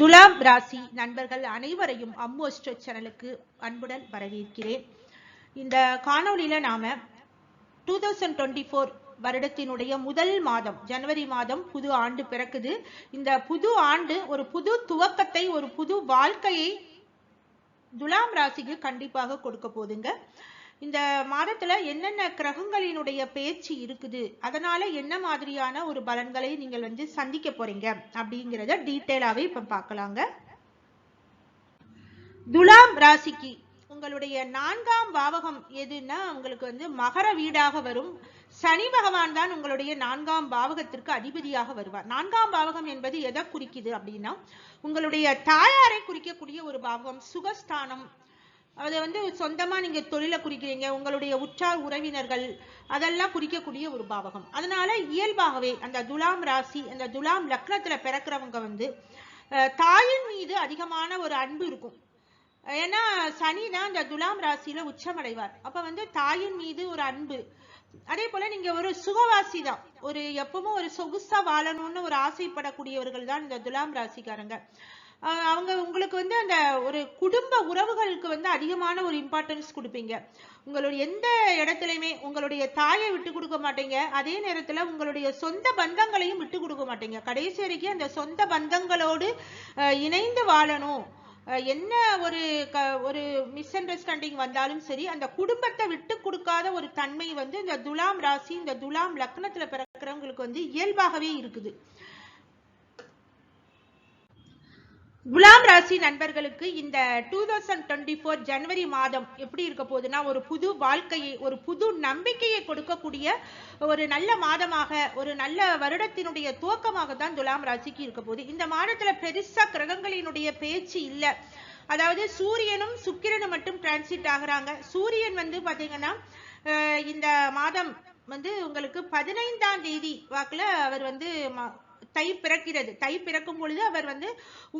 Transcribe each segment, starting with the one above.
துலாம் ராசி நண்பர்கள் அனைவரையும் அம்மோஸ்டோ சேனலுக்கு அன்புடன் வரவேற்கிறேன். இந்த காணொளியில நாம டூ தௌசண்ட் டுவெண்ட்டி ஃபோர் வருடத்தினுடைய முதல் மாதம் ஜனவரி மாதம் புது ஆண்டு பிறக்குது. இந்த புது ஆண்டு ஒரு புது துவக்கத்தை ஒரு புது வாழ்க்கையை துலாம் ராசிக்கு கண்டிப்பாக கொடுக்க போதுங்க. இந்த மாதத்துல என்னென்ன கிரகங்களினுடைய பேச்சு இருக்குது? அதனால என்ன மாதிரியான ஒரு பலன்களை நீங்கள் வந்து சந்திக்க போறீங்க? அப்படிங்கிறத டீட்டெயிலாவே இப்ப பார்க்கலாங்க. துலாம் ராசிக்கு உங்களுடைய நான்காம் பாவகம் எதுன்னா உங்களுக்கு வந்து மகர வீடாக வரும். சனி பகவான் தான் உங்களுடைய நான்காம் பாவகத்திற்கு அதிபதியாக வருவார். நான்காம் பாவகம் என்பது எதை குறிக்குது அப்படின்னா உங்களுடைய தாயாரை குறிக்கக்கூடிய ஒரு பாவகம் சுகஸ்தானம் அதை வந்து சொந்தமா நீங்க தொழிலை குறிக்கிறீங்க உங்களுடைய உற்றார் உறவினர்கள் அதெல்லாம் குறிக்கக்கூடிய ஒரு பாவகம். அதனால இயல்பாகவே அந்த துலாம் ராசி அந்த துலாம் லக்னத்துல பிறக்கிறவங்க வந்து தாயின் மீது அதிகமான ஒரு அன்பு இருக்கும். ஏன்னா சனி தான் இந்த துலாம் ராசியில உச்சமடைவார். அப்ப வந்து தாயின் மீது ஒரு அன்பு. அதே போல நீங்க ஒரு சுகவாசி தான். ஒரு எப்பவும் ஒரு சொகுசா வாழணும்னு ஒரு ஆசைப்படக்கூடியவர்கள் தான் இந்த துலாம் ராசிக்காரங்க. அவங்க உங்களுக்கு வந்து அந்த ஒரு குடும்ப உறவுகளுக்கு வந்து அதிகமான ஒரு இம்பார்ட்டன்ஸ் கொடுப்பீங்க. உங்களுடைய எந்த இடத்துலையுமே உங்களுடைய தாயை விட்டு கொடுக்க மாட்டீங்க. அதே நேரத்துல உங்களுடைய சொந்த பந்தங்களையும் விட்டு கொடுக்க மாட்டீங்க. கடைசி வரைக்கும் அந்த சொந்த பந்தங்களோடு இணைந்து வாழணும். என்ன ஒரு ஒரு மிஸ் அண்டர்ஸ்டாண்டிங் வந்தாலும் சரி அந்த குடும்பத்தை விட்டு கொடுக்காத ஒரு தன்மை வந்து இந்த துலாம் ராசி இந்த துலாம் லக்னத்துல பிறக்கிறவங்களுக்கு வந்து இயல்பாகவே இருக்குது. குலாம் ராசி நண்பர்களுக்கு இந்த டூ தௌசண்ட் டுவெண்ட்டி ஃபோர் ஜனவரி மாதம் எப்படி இருக்க போகுதுன்னா ஒரு புது வாழ்க்கையை ஒரு புது நம்பிக்கையை கொடுக்கக்கூடிய ஒரு நல்ல மாதமாக ஒரு நல்ல வருடத்தினுடைய துவக்கமாக தான் துலாம் ராசிக்கு இருக்க போகுது. இந்த மாதத்துல பெருசா கிரகங்களினுடைய பேச்சு இல்லை. அதாவது சூரியனும் சுக்கிரனும் மட்டும் டிரான்சிட் ஆகுறாங்க. சூரியன் வந்து பாத்தீங்கன்னா இந்த மாதம் வந்து உங்களுக்கு பதினைந்தாம் தேதி வாக்குல அவர் வந்து தை பிறக்கிறது. தை பிறக்கும் பொழுது அவர் வந்து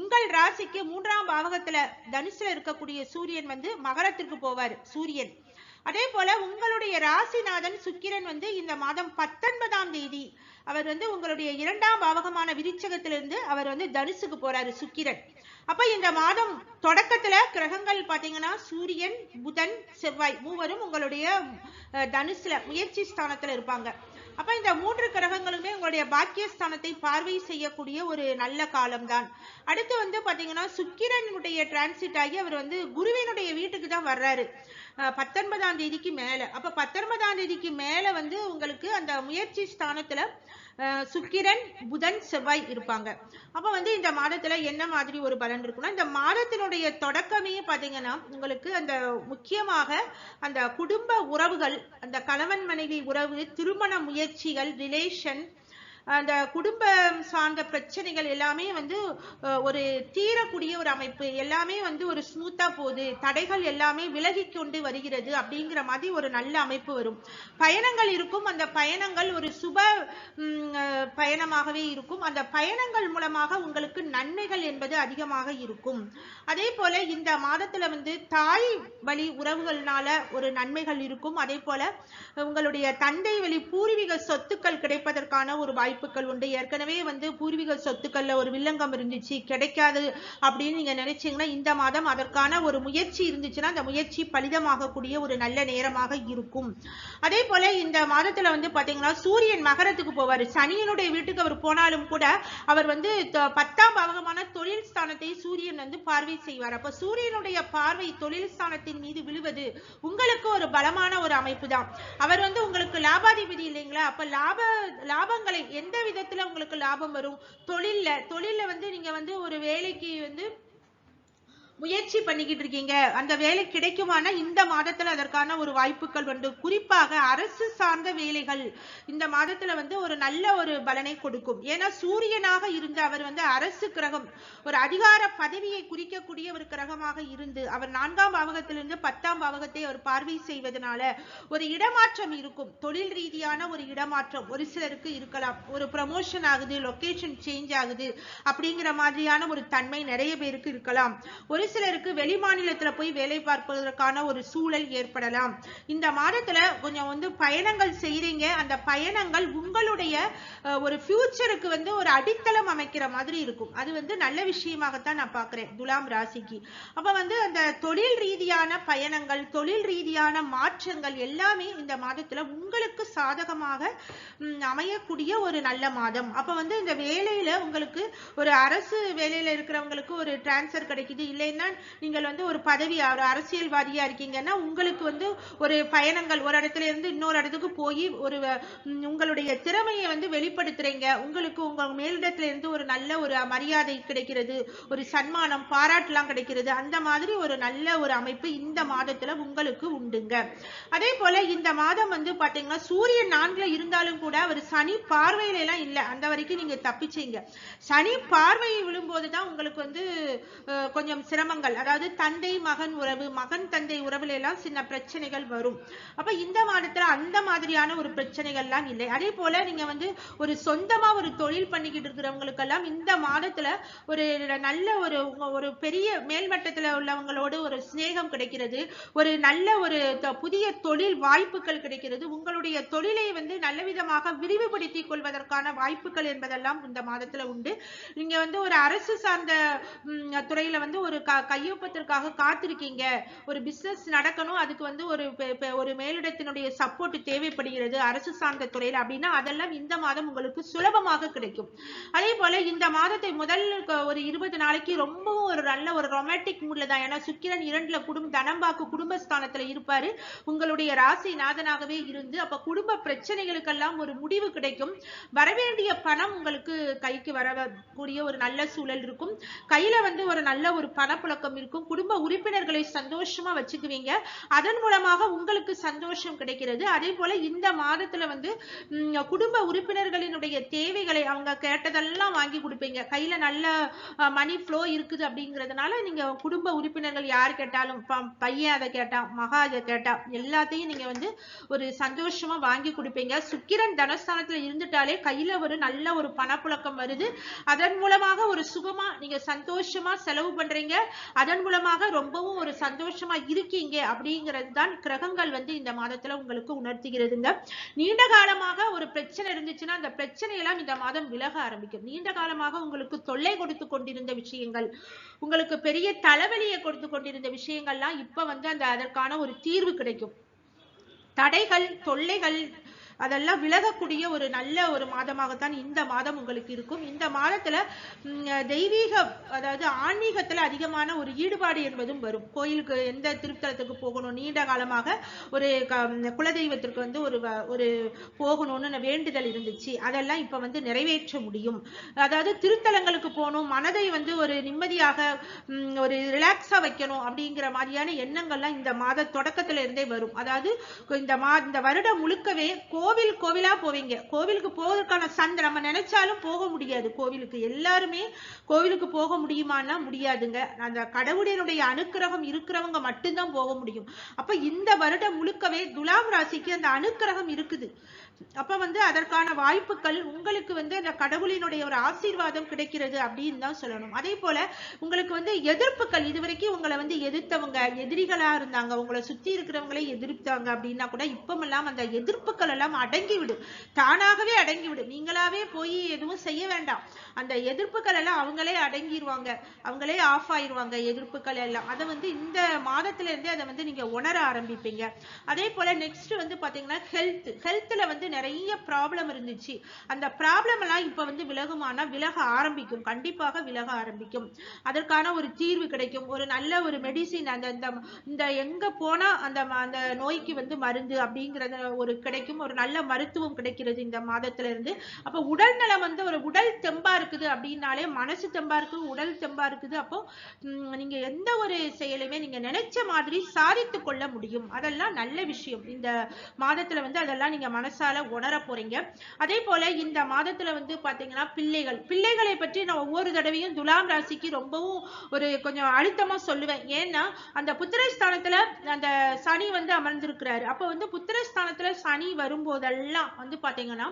உங்கள் ராசிக்கு மூன்றாம் பாவகத்துல தனுசுல இருக்கக்கூடிய சூரியன் வந்து மகரத்திற்கு போவார் சூரியன். அதே போல உங்களுடைய ராசிநாதன் சுக்கிரன் வந்து இந்த மாதம் பத்தொன்பதாம் தேதி அவர் வந்து உங்களுடைய இரண்டாம் பாவகமான விருச்சகத்திலிருந்து அவர் வந்து தனுசுக்கு போறாரு சுக்கிரன். அப்ப இந்த மாதம் தொடக்கத்துல கிரகங்கள் பாத்தீங்கன்னா சூரியன் புதன் செவ்வாய் மூவரும் உங்களுடைய தனுசுல முயற்சி ஸ்தானத்துல இருப்பாங்க. அப்ப இந்த மூன்று கிரகங்களுமே உங்களுடைய பாக்கியஸ்தானத்தை பார்வை செய்யக்கூடிய ஒரு நல்ல காலம்தான். அடுத்து வந்து பாத்தீங்கன்னா சுக்கிரனுடைய டிரான்சிட் ஆகி அவர் வந்து குருவினுடைய வீட்டுக்கு தான் வர்றாரு. பத்தொன்பதாம் தேதிக்கு மேல. அப்ப பத்தொன்பதாம் தேதிக்கு மேல வந்து உங்களுக்கு அந்த முயற்சி ஸ்தானத்துல சுக்கிரன் புதன் செவ்வாய் இருப்பாங்க. அப்ப வந்து இந்த மாதத்துல என்ன மாதிரி ஒரு பலன் இருக்குன்னா இந்த மாதத்தினுடைய தொடக்கமே பாத்தீங்கன்னா உங்களுக்கு அந்த முக்கியமாக அந்த குடும்ப உறவுகள் அந்த கணவன் மனைவி உறவு திருமண முயற்சிகள் ரிலேஷன் அந்த குடும்பம் சார்ந்த பிரச்சனைகள் எல்லாமே வந்து ஒரு தீரக்கூடிய ஒரு அமைப்பு. எல்லாமே வந்து ஒரு ஸ்மூத்தா போகுது. தடைகள் எல்லாமே விலகி கொண்டு வருகிறது அப்படிங்கிற மாதிரி ஒரு நல்ல அமைப்பு வரும். பயணங்கள் இருக்கும். அந்த பயணங்கள் ஒரு சுப பயணமாகவே இருக்கும். அந்த பயணங்கள் மூலமாக உங்களுக்கு நன்மைகள் என்பது அதிகமாக இருக்கும். அதே போல இந்த மாதத்துல வந்து தாய் வழி உறவுகள்னால ஒரு நன்மைகள் இருக்கும். அதே போல உங்களுடைய தந்தை வழி பூர்வீக சொத்துக்கள் கிடைப்பதற்கான ஒரு வாய்ப்பு வாய்ப்புகள் உண்டு. ஏற்கனவே வந்து பூர்வீக சொத்துக்கள்ல ஒரு வில்லங்கம் இருந்துச்சு கிடைக்காது அப்படின்னு நீங்க நினைச்சீங்கன்னா இந்த மாதம் அதற்கான ஒரு முயற்சி இருந்துச்சுன்னா அந்த முயற்சி பலிதமாகக்கூடிய ஒரு நல்ல நேரமாக இருக்கும். அதே போல இந்த மாதத்துல வந்து பாத்தீங்கன்னா சூரியன் மகரத்துக்கு போவார். சனியனுடைய வீட்டுக்கு அவர் போனாலும் கூட அவர் வந்து பத்தாம் பாவகமான தொழில் ஸ்தானத்தை சூரியன் வந்து பார்வை செய்வார். அப்ப சூரியனுடைய பார்வை தொழில் ஸ்தானத்தின் மீது விழுவது உங்களுக்கு ஒரு பலமான ஒரு அமைப்பு தான். அவர் வந்து உங்களுக்கு லாபாதிபதி இல்லைங்களா? அப்ப லாப லாபங்களை எந்த விதத்துல உங்களுக்கு லாபம் வரும்? தொழில்ல தொழில்ல வந்து நீங்க வந்து ஒரு வேலைக்கு வந்து முயற்சி பண்ணிக்கிட்டு இருக்கீங்க. அந்த வேலை கிடைக்குமானா இந்த மாதத்துல அதற்கான ஒரு வாய்ப்புகள் வந்து குறிப்பாக அரசு சார்ந்த வேலைகள் இந்த மாதத்துல வந்து ஒரு நல்ல ஒரு பலனை கொடுக்கும். ஏன்னா சூரியனாக இருந்து அவர் வந்து அரசு கிரகம் ஒரு அதிகார பதவியை குறிக்கக்கூடிய ஒரு கிரகமாக இருந்து அவர் நான்காம் பாவகத்திலிருந்து பத்தாம் பாவகத்தை அவர் பார்வை செய்வதனால ஒரு இடமாற்றம் இருக்கும். தொழில் ரீதியான ஒரு இடமாற்றம் ஒரு சிலருக்கு இருக்கலாம். ஒரு ப்ரமோஷன் ஆகுது லொகேஷன் சேஞ்ச் ஆகுது அப்படிங்கிற மாதிரியான ஒரு தன்மை நிறைய பேருக்கு இருக்கலாம். ஒரு சிலருக்கு வெளி மாநிலத்துல போய் வேலை பார்ப்பதற்கான ஒரு சூழல் ஏற்படலாம். இந்த மாதத்துல கொஞ்சம் வந்து பயணங்கள் செய்றீங்க. அந்த பயணங்கள் உங்களுடைய ஒரு ஃபியூச்சருக்கு வந்து ஒரு அடித்தளம் அமைக்கிற மாதிரி இருக்கும். அது வந்து நல்ல விஷயமாகத்தான் நான் பாக்குறேன் துலாம் ராசிக்கு. அப்ப வந்து அந்த தொழில் ரீதியான பயணங்கள் தொழில் ரீதியான மாற்றங்கள் எல்லாமே இந்த மாதத்துல உங்களுக்கு சாதகமாக அமையக்கூடிய ஒரு நல்ல மாதம். அப்ப வந்து இந்த வேலையில உங்களுக்கு ஒரு அரசு வேலையில இருக்கிறவங்களுக்கு ஒரு டிரான்ஸ்ஃபர் கிடைக்குது இல்லைன்னா நீங்கள் வந்து ஒரு பதவி ஒரு அரசியல்வாதியா இருக்கீங்கன்னா உங்களுக்கு வந்து ஒரு பயணங்கள் ஒரு இடத்துல இருந்து இன்னொரு இடத்துக்கு போய் ஒரு உங்களுடைய திறமையை வந்து வெளிப்படுத்துறீங்க. உங்களுக்கு உங்க மேலிடத்துல இருந்து ஒரு நல்ல ஒரு மரியாதை கிடைக்கிறது ஒரு சன்மானம் பாராட்டுலாம் கிடைக்கிறது. அந்த மாதிரி ஒரு நல்ல ஒரு அமைப்பு இந்த மாதத்துல உங்களுக்கு உண்டுங்க. அதே போல இந்த மாதம் வந்து பாத்தீங்கன்னா சூரியன் நான்குல இருந்தாலும் கூட அவர் சனி பார்வையில எல்லாம் இல்லை. அந்த வரைக்கும் நீங்க தப்பிச்சீங்க. சனி பார்வை விழும்போது தான் உங்களுக்கு வந்து கொஞ்சம் கொஞ்சம் சிரமங்கள் அதாவது தந்தை மகன் உறவு மகன் தந்தை உறவுல எல்லாம் சின்ன பிரச்சனைகள் வரும். அப்ப இந்த மாதத்துல அந்த மாதிரியான ஒரு பிரச்சனைகள்லாம் இல்லை. அதே போல நீங்க வந்து ஒரு சொந்தமா ஒரு தொழில் பண்ணிக்கிட்டு இருக்கிறவங்களுக்கெல்லாம் இந்த மாதத்துல ஒரு நல்ல ஒரு ஒரு பெரிய மேல்மட்டத்துல உள்ளவங்களோடு ஒரு சிநேகம் கிடைக்கிறது ஒரு நல்ல ஒரு புதிய தொழில் வாய்ப்புகள் கிடைக்கிறது உங்களுடைய தொழிலை வந்து நல்ல விதமாக விரிவுபடுத்திக் கொள்வதற்கான வாய்ப்புகள் என்பதெல்லாம் இந்த மாதத்துல உண்டு. நீங்க வந்து ஒரு அரசு சார்ந்த துறையில வந்து ஒரு க- கையொப்பத்திற்காக காத்திருக்கீங்க. ஒரு பிசினஸ் நடக்கணும். அதுக்கு வந்து ஒரு ஒரு மேலிடத்தினுடைய சப்போர்ட் தேவைப்படுகிறது அரசு சார்ந்த துறையில அப்படின்னா அதெல்லாம் இந்த மாதம் உங்களுக்கு சுலபமாக கிடைக்கும். அதே போல இந்த மாதத்தை முதல் ஒரு இருபது நாளைக்கு ரொம்பவும் ஒரு நல்ல ஒரு ரொமாட்டிக் மூட்ல தான். ஏன்னா சுக்கிரன் இரண்டுல குடும்ப தனம்பாக்கு குடும்பஸ்தானத்துல இருப்பாரு. உங்களுடைய ராசி நாதனாகவே இருந்து அப்ப குடும்ப பிரச்சனைகளுக்கெல்லாம் ஒரு முடிவு கிடைக்கும். வரவேண்டிய பணம் உங்களுக்கு கைக்கு வரக்கூடிய ஒரு நல்ல சூழல் இருக்கும். கையில வந்து ஒரு நல்ல ஒரு பணப்புழக்கம் இருக்கும். குடும்ப உறுப்பினர்களை சந்தோஷமா வச்சுக்குவீங்க. அதன் மூலமாக உங்களுக்கு சந்தோஷம் கிடைக்கிறது. அதே போல இந்த மாதத்துல வந்து குடும்ப உறுப்பினர்களினுடைய தேவைகளை அவங்க கேட்டதெல்லாம் வாங்கி கொடுப்பீங்க. கையில நல்ல மணி ஃப்ளோ இருக்குது அப்படிங்கறதுனால நீங்க குடும்ப உறுப்பினர்கள் யார் கேட்டாலும் ப- பையன் அதை கேட்டான் மகா அதை கேட்டா எல்லாத்தையும் நீங்க வந்து ஒரு சந்தோஷமா வாங்கி கொடுப்பீங்க. சுக்கிரன் தனஸ்தானத்துல இருந்துட்டாலே கையில ஒரு நல்ல ஒரு பணப்புழக்கம் வருது. அதன் மூலமாக ஒரு சுகமா நீங்க சந்தோஷமா செலவு பண்றீங்க. அதன் மூலமாக ரொம்பவும் ஒரு சந்தோஷமா இருக்கீங்க அப்படிங்கிறது தான் கிரகங்கள் வந்து இந்த மாதத்துல உங்களுக்கு உணர்த்துகிறதுங்க. நீண்ட காலமாக ஒரு பிரச்சனை இருந்துச்சுன்னா அந்த பிரச்சனை எல்லாம் இந்த மாதம் விலக ஆரம்பிக்கும். நீண்ட காலமாக உங்களுக்கு தொல்லை கொடுத்து கொண்டிருந்த விஷயங்கள் உங்களுக்கு பெரிய தலைவலியை கொடுத்து கொண்டிருந்த விஷயங்கள்லாம் இப்ப வந்து அந்த அதற்கான ஒரு தீர்வு கிடைக்கும். தடைகள் தொல்லைகள் அதெல்லாம் விலகக்கூடிய ஒரு நல்ல ஒரு மாதமாகத்தான் இந்த மாதம் உங்களுக்கு இருக்கும். இந்த மாதத்துல தெய்வீக அதாவது ஆன்மீகத்துல அதிகமான ஒரு ஈடுபாடு என்பதும் வரும். கோயிலுக்கு எந்த திருத்தலத்துக்கு போகணும் நீண்ட காலமாக ஒரு க- குலதெய்வத்திற்கு வந்து ஒரு வ- ஒரு போகணும்னு வேண்டுதல் இருந்துச்சு. அதெல்லாம் இப்ப வந்து நிறைவேற்ற முடியும். அதாவது திருத்தலங்களுக்கு போகணும் மனதை வந்து ஒரு நிம்மதியாக ஒரு ரிலாக்ஸா வைக்கணும் அப்படிங்கிற மாதிரியான எண்ணங்கள்லாம் இந்த மாத தொடக்கத்துல இருந்தே வரும். அதாவது இந்த மா இந்த வருடம் முழுக்கவே கோவில் கோவிலா போவீங்க. கோவிலுக்கு போவதற்கான சந்தை நம்ம நினைச்சாலும் போக முடியாது. கோவிலுக்கு எல்லாருமே கோவிலுக்கு போக முடியுமான்னா முடியாதுங்க. அந்த கடவுளினுடைய அனுக்கிரகம் இருக்கிறவங்க மட்டும்தான் போக முடியும். அப்ப இந்த வருடம் முழுக்கவே துலாம் ராசிக்கு அந்த அனுக்கிரகம் இருக்குது. அப்ப வந்து அதற்கான வாய்ப்புகள் உங்களுக்கு வந்து அந்த கடவுளினுடைய ஒரு ஆசீர்வாதம் கிடைக்கிறது அப்படின்னு தான் சொல்லணும். அதே போல உங்களுக்கு வந்து எதிர்ப்புகள் இதுவரைக்கும் உங்களை வந்து எதிர்த்தவங்க எதிரிகளா இருந்தாங்க உங்களை சுத்தி இருக்கிறவங்களே எதிர்த்தாங்க அப்படின்னா கூட இப்பமெல்லாம் அந்த எதிர்ப்புகள் எல்லாம் அடங்கிவிடும். தானாகவே அடங்கிவிடும். நீங்களாவே போய் எதுவும் செய்ய வேண்டாம். அந்த எதிர்ப்புகள் எல்லாம் அவங்களே அடங்கிடுவாங்க அவங்களே ஆஃப் ஆயிருவாங்க எதிர்ப்புகள் எல்லாம். அதை வந்து இந்த மாதத்துல இருந்தே அதை வந்து நீங்க உணர ஆரம்பிப்பீங்க. அதே போல நெக்ஸ்ட் வந்து பாத்தீங்கன்னா ஹெல்த் ஹெல்த்ல வந்து நிறைய ப்ராப்ளம் இருந்துச்சு. அந்த ப்ராப்ளம் எல்லாம் இப்ப வந்து விலகுமானா விலக ஆரம்பிக்கும். கண்டிப்பாக விலக ஆரம்பிக்கும். அதற்கான ஒரு தீர்வு கிடைக்கும். ஒரு நல்ல ஒரு மெடிசின் அந்த இந்த இந்த எங்க போனா அந்த அந்த நோய்க்கு வந்து மருந்து அப்படிங்கறது ஒரு கிடைக்கும். ஒரு நல்ல மருத்துவம் கிடைக்கிறது இந்த மாதத்துல இருந்து. அப்ப உடல் நலம் வந்து ஒரு உடல் தெம்பா இருக்குது அப்படின்னாலே மனசு தெம்பா இருக்கு உடல் தெம்பா இருக்குது. அப்போ நீங்க எந்த ஒரு செயலையுமே நீங்க நினைச்ச மாதிரி சாதித்து கொள்ள முடியும். அதெல்லாம் நல்ல விஷயம். இந்த மாதத்துல வந்து அதெல்லாம் நீங்க மனசா மனசால உணர போறீங்க? அதே போல இந்த மாதத்துல வந்து பாத்தீங்கன்னா பிள்ளைகள் பிள்ளைகளை பற்றி நான் ஒவ்வொரு தடவையும் துலாம் ராசிக்கு ரொம்பவும் ஒரு கொஞ்சம் அழுத்தமா சொல்லுவேன். ஏன்னா அந்த புத்திரஸ்தானத்துல அந்த சனி வந்து அமர்ந்திருக்கிறாரு. அப்ப வந்து புத்திரஸ்தானத்துல சனி வரும்போதெல்லாம் வந்து பாத்தீங்கன்னா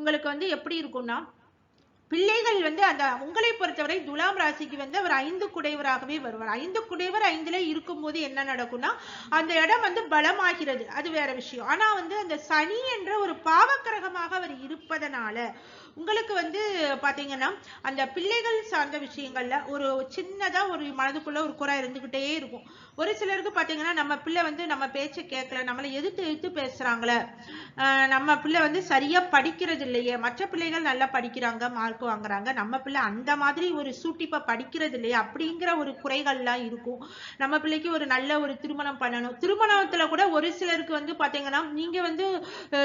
உங்களுக்கு வந்து எப்படி இருக்கும்னா பிள்ளைகள் வந்து அந்த உங்களை பொறுத்தவரை துலாம் ராசிக்கு வந்து அவர் ஐந்து குடைவராகவே வருவார். ஐந்து குடைவர் ஐந்துல இருக்கும்போது என்ன நடக்கும்னா அந்த இடம் வந்து பலமாகிறது. அது வேற விஷயம். ஆனா வந்து அந்த சனி என்ற ஒரு பாவக்கிரகமாக அவர் இருப்பதனால உங்களுக்கு வந்து பாத்தீங்கன்னா அந்த பிள்ளைகள் சார்ந்த விஷயங்கள்ல ஒரு சின்னதா ஒரு மனதுக்குள்ள ஒரு குறை இருந்துகிட்டே இருக்கும். ஒரு சிலருக்கு பாத்தீங்கன்னா நம்ம பிள்ளை வந்து நம்ம பேச்சை கேட்கல நம்மளை எதிர்த்து எதிர்த்து பேசுகிறாங்களே ஆஹ் நம்ம பிள்ளை வந்து சரியா படிக்கிறது இல்லையே மற்ற பிள்ளைகள் நல்லா படிக்கிறாங்க மார்க் வாங்குறாங்க. நம்ம பிள்ளை அந்த மாதிரி ஒரு சூட்டிப்பா படிக்கிறது இல்லையே அப்படிங்கிற ஒரு குறைகள்லாம் இருக்கும். நம்ம பிள்ளைக்கு ஒரு நல்ல ஒரு திருமணம் பண்ணணும். திருமணத்துல கூட ஒரு சிலருக்கு வந்து பாத்தீங்கன்னா நீங்க வந்து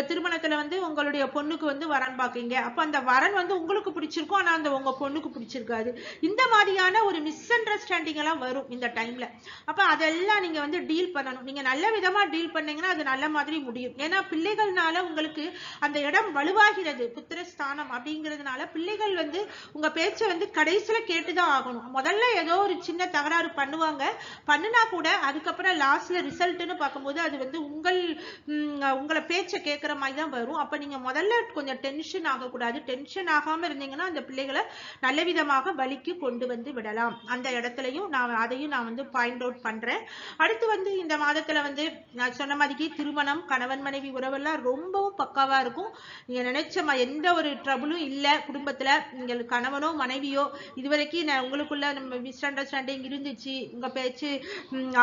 திருமணத்தில் திருமணத்துல வந்து உங்களுடைய பொண்ணுக்கு வந்து வரன் பார்க்கீங்க அப்போ அந்த வரன் வந்து உங்களுக்கு பிடிச்சிருக்கும் ஆனா அந்த உங்க பொண்ணுக்கு பிடிச்சிருக்காது. இந்த மாதிரியான ஒரு மிஸ் அண்டர்ஸ்டாண்டிங் எல்லாம் வரும் இந்த டைம்ல அப்போ அதெல்லாம் நீங்க வந்து டீல் பண்ணணும். நீங்க நல்ல விதமா டீல் பண்ணீங்கன்னா அது நல்ல மாதிரி முடியும். ஏன்னா பிள்ளைகள்னால உங்களுக்கு அந்த இடம் வலுவாகிறது புத்திரஸ்தானம் அப்படிங்கிறதுனால பிள்ளைகள் வந்து உங்க பேச்சை வந்து கடைசியில கேட்டுதான் ஆகணும். முதல்ல ஏதோ ஒரு சின்ன தகராறு பண்ணுவாங்க. பண்ணுனா கூட அதுக்கப்புறம் லாஸ்ட்ல ரிசல்ட்னு பார்க்கும்போது அது வந்து உங்கள் உங்களை பேச்சை கேட்குற மாதிரி தான் வரும். அப்போ நீங்க முதல்ல கொஞ்சம் டென்ஷன் ஆகக்கூடாது டென்ஷன் ஆகாம இருந்தீங்கன்னா அந்த பிள்ளைகளை நல்ல விதமாக வழிக்கு கொண்டு வந்து விடலாம். அந்த இடத்துலயும் நான் அதையும் நான் வந்து பாயிண்ட் அவுட் பண்றேன். அடுத்து வந்து இந்த மாதத்துல வந்து நான் சொன்ன மாதிரி திருமணம் கணவன் மனைவி உறவெல்லாம் ரொம்பவும் பக்காவா இருக்கும். நீங்க நினைச்ச எந்த ஒரு ட்ரபிளும் இல்ல. குடும்பத்துல நீங்கள் கணவனோ மனைவியோ இதுவரைக்கும் நான் உங்களுக்குள்ள நம்ம மிஸ் அண்டர்ஸ்டாண்டிங் இருந்துச்சு. உங்க பேச்சு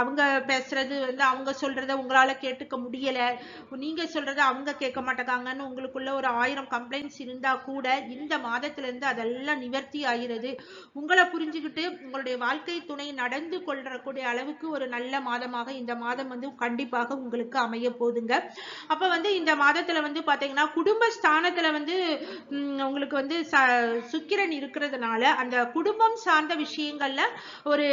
அவங்க பேசுறது வந்து அவங்க சொல்றத உங்களால கேட்டுக்க முடியல. நீங்க சொல்றத அவங்க கேட்க மாட்டேங்காங்கன்னு உங்களுக்குள்ள ஒரு ஆயிரம் கம்ப்ளைண்ட்ஸ் இருந்தா கூட கூட இந்த மாதத்துல இருந்து அதெல்லாம் நிவர்த்தி ஆகிறது. உங்களை புரிஞ்சுக்கிட்டு உங்களுடைய வாழ்க்கை துணை நடந்து கொள்ளக்கூடிய அளவுக்கு ஒரு நல்ல மாதமாக இந்த மாதம் வந்து கண்டிப்பாக உங்களுக்கு அமைய போகுதுங்க. அப்ப வந்து இந்த மாதத்துல வந்து பாத்தீங்கன்னா குடும்ப ஸ்தானத்துல வந்து உங்களுக்கு வந்து ச- சுக்கிரன் இருக்கிறதுனால அந்த குடும்பம் சார்ந்த விஷயங்கள்ல ஒரு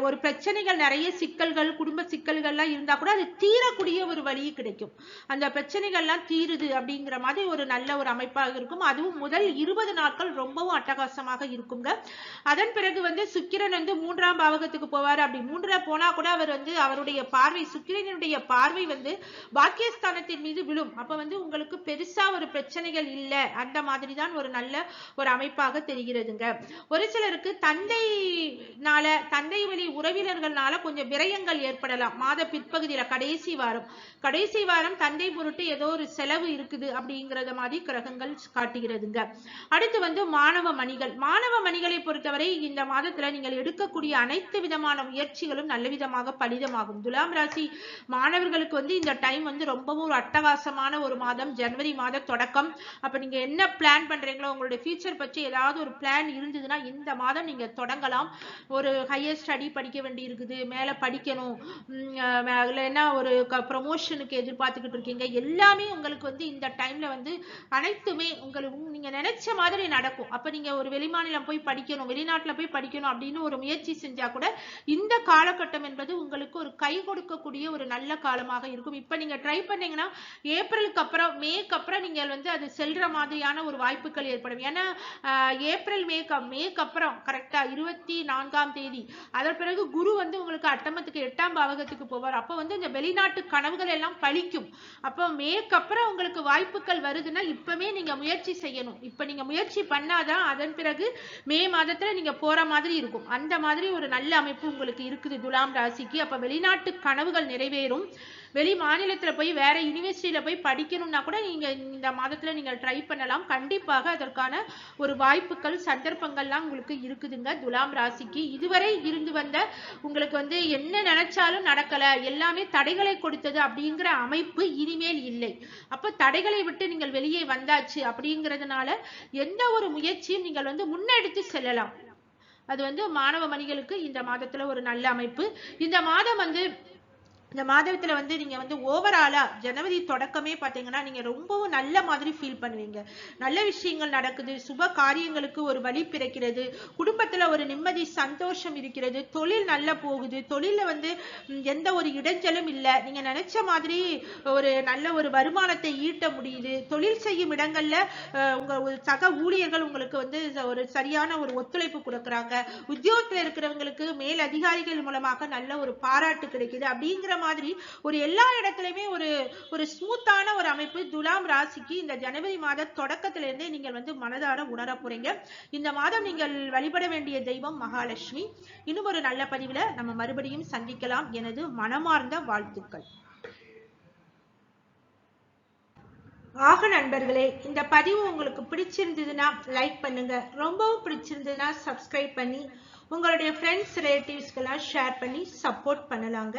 ஒரு பிரச்சனைகள் நிறைய சிக்கல்கள் குடும்ப சிக்கல்கள்லாம் இருந்தா கூட அது தீரக்கூடிய ஒரு வழி கிடைக்கும். அந்த பிரச்சனைகள்லாம் தீருது அப்படிங்கிற மாதிரி ஒரு நல்ல ஒரு அமைப்பாக இருக்கும். அதுவும் முதல் இருபது நாட்கள் ரொம்பவும் அட்டகாசமாக இருக்குங்க. அதன் பிறகு வந்து சுக்கிரன் வந்து மூன்றாம் பாவகத்துக்கு போவார். அப்படி மூன்றுல போனா கூட அவர் வந்து அவருடைய பார்வை சுக்கிரனுடைய பார்வை வந்து பாக்கியஸ்தானத்தின் மீது விழும். அப்ப வந்து உங்களுக்கு பெருசா ஒரு பிரச்சனைகள் இல்லை. அந்த மாதிரி தான் ஒரு நல்ல ஒரு அமைப்பாக தெரிகிறதுங்க. ஒரு சிலருக்கு தந்தைனால தந்தை வழி உறவினர்கள்னால கொஞ்சம் விரயங்கள் ஏற்படலாம். மாத பிற்பகுதியில கடைசி வாரம். கடைசி வாரம் தந்தை பொருட்டு ஏதோ ஒரு செலவு இருக்குது அப்படிங்கறத மாதிரி கிரகங்கள் காட்டுகிறதுங்க அடுத்து வந்து மாணவ மணிகள். மாணவ மணிகளை பொறுத்தவரை இந்த மாதத்துல நீங்கள் எடுக்கக்கூடிய அனைத்து விதமான முயற்சிகளும் நல்ல விதமாக பலிதமாகும். துலாம் ராசி மாணவர்களுக்கு வந்து இந்த டைம் வந்து ரொம்பவும் ஒரு அட்டகாசமான ஒரு மாதம். ஜனவரி மாத தொடக்கம். அப்ப நீங்க என்ன பிளான் பண்றீங்களோ உங்களுடைய ஃபியூச்சர் பற்றி ஏதாவது ஒரு பிளான் இருந்ததுன்னா இந்த மாதம் நீங்க தொடங்கலாம். ஒரு ஹையர் ஸ்டடி படிக்க வேண்டி இருக்குது மேல படிக்கணும். உம் அதுல என்ன ஒரு ப்ரமோஷனுக்கு எதிர்பார்த்துக்கிட்டு இருக்கீங்க. எல்லாமே உங்களுக்கு வந்து இந்த டைம்ல வந்து அனைத்துமே உங்களுக்கு நீங்க நினைச்ச மாதிரி நடக்கும். அப்ப நீங்க ஒரு வெளிமாநிலம் போய் படிக்கணும் வெளிநாட்டுல போய் படிக்கணும் அப்படின்னு ஒரு முயற்சி செஞ்சா கூட இந்த காலகட்டம் என்பது உங்களுக்கு ஒரு கை கொடுக்கக்கூடிய ஒரு நல்ல காலமாக இருக்கும். இப்ப நீங்க ட்ரை பண்ணீங்கன்னா ஏப்ரலுக்கு அப்புறம் மேக்கு அப்புறம் நீங்கள் வந்து அது செல்ற மாதிரியான ஒரு வாய்ப்புகள் ஏற்படும். ஏன்னா ஏப்ரல் மேக்கு மேக்கு அப்புறம் கரெக்டா இருபத்தி நான்காம் தேதி. அதன் பிறகு குரு வந்து உங்களுக்கு அட்டமத்துக்கு எட்டாம் பாவகத்துக்கு போவார். அப்ப வந்து இந்த வெளிநாட்டு கனவுகள் எல்லாம் பழிக்கும். அப்போ மேக்கு அப்புறம் உங்களுக்கு வாய்ப்புகள் வருதுன்னா இப்பவே நீங்க முயற்சி செய்யணும். இப்ப நீங்க முயற்சி பண்ணாதான் அதன் பிறகு மே மாதத்துல நீங்க போற மாதிரி இருக்கும். அந்த மாதிரி ஒரு நல்ல அமைப்பு உங்களுக்கு இருக்குது துலாம் ராசிக்கு. அப்ப வெளிநாட்டு கனவுகள் நிறைவேறும். வெளி மாநிலத்துல போய் வேற யூனிவர்சிட்டியில் போய் படிக்கணும்னா கூட நீங்க இந்த மாதத்துல நீங்க ட்ரை பண்ணலாம். கண்டிப்பாக அதற்கான ஒரு வாய்ப்புகள் சந்தர்ப்பங்கள்லாம் உங்களுக்கு இருக்குதுங்க. துலாம் ராசிக்கு இதுவரை இருந்து வந்த உங்களுக்கு வந்து என்ன நினைச்சாலும் நடக்கலை. எல்லாமே தடைகளை கொடுத்தது அப்படிங்கிற அமைப்பு இனிமேல் இல்லை. அப்போ தடைகளை விட்டு நீங்கள் வெளியே வந்தாச்சு அப்படிங்கிறதுனால எந்த ஒரு முயற்சியும் நீங்கள் வந்து முன்னெடுத்து செல்லலாம். அது வந்து மாணவ மணிகளுக்கு இந்த மாதத்துல ஒரு நல்ல அமைப்பு. இந்த மாதம் வந்து இந்த மாதத்துல வந்து நீங்க வந்து ஓவராலா ஜனவரி தொடக்கமே பாத்தீங்கன்னா நீங்க ரொம்பவும் நல்ல மாதிரி ஃபீல் பண்ணுவீங்க. நல்ல விஷயங்கள் நடக்குது சுப காரியங்களுக்கு ஒரு வழி பிறக்கிறது குடும்பத்துல ஒரு நிம்மதி சந்தோஷம் இருக்கிறது தொழில் நல்லா போகுது தொழில வந்து எந்த ஒரு இடைஞ்சலும் இல்ல. நீங்க நினைச்ச மாதிரி ஒரு நல்ல ஒரு வருமானத்தை ஈட்ட முடியுது. தொழில் செய்யும் இடங்கள்ல உங்க சக ஊழியர்கள் உங்களுக்கு வந்து ஒரு சரியான ஒரு ஒத்துழைப்பு கொடுக்குறாங்க. உத்தியோகத்துல இருக்கிறவங்களுக்கு மேல் அதிகாரிகள் மூலமாக நல்ல ஒரு பாராட்டு கிடைக்குது. அப்படிங்கிற மாதிரி ஒரு எல்லா இடத்துலயுமே ஒரு ஒரு ஸ்மூத்தான ஒரு அமைப்பு துலாம் ராசிக்கு இந்த ஜனவரி மாத தொடக்கத்துல இருந்தே நீங்கள் வந்து மனதார உணர போறீங்க. இந்த மாதம் நீங்கள் வழிபட வேண்டிய தெய்வம் மகாலட்சுமி. இன்னும் ஒரு நல்ல பதிவுல நம்ம மறுபடியும் சந்திக்கலாம். எனது மனமார்ந்த வாழ்த்துக்கள். ஆக நண்பர்களே இந்த பதிவு உங்களுக்கு பிடிச்சிருந்ததுன்னா லைக் பண்ணுங்க. ரொம்பவும் பிடிச்சிருந்ததுன்னா சப்ஸ்கிரைப் பண்ணி உங்களுடைய ஃப்ரெண்ட்ஸ் ரிலேட்டிவ்ஸ்க்கெல்லாம் ஷேர் பண்ணி சப்போர்ட் பண்ணலாங்க.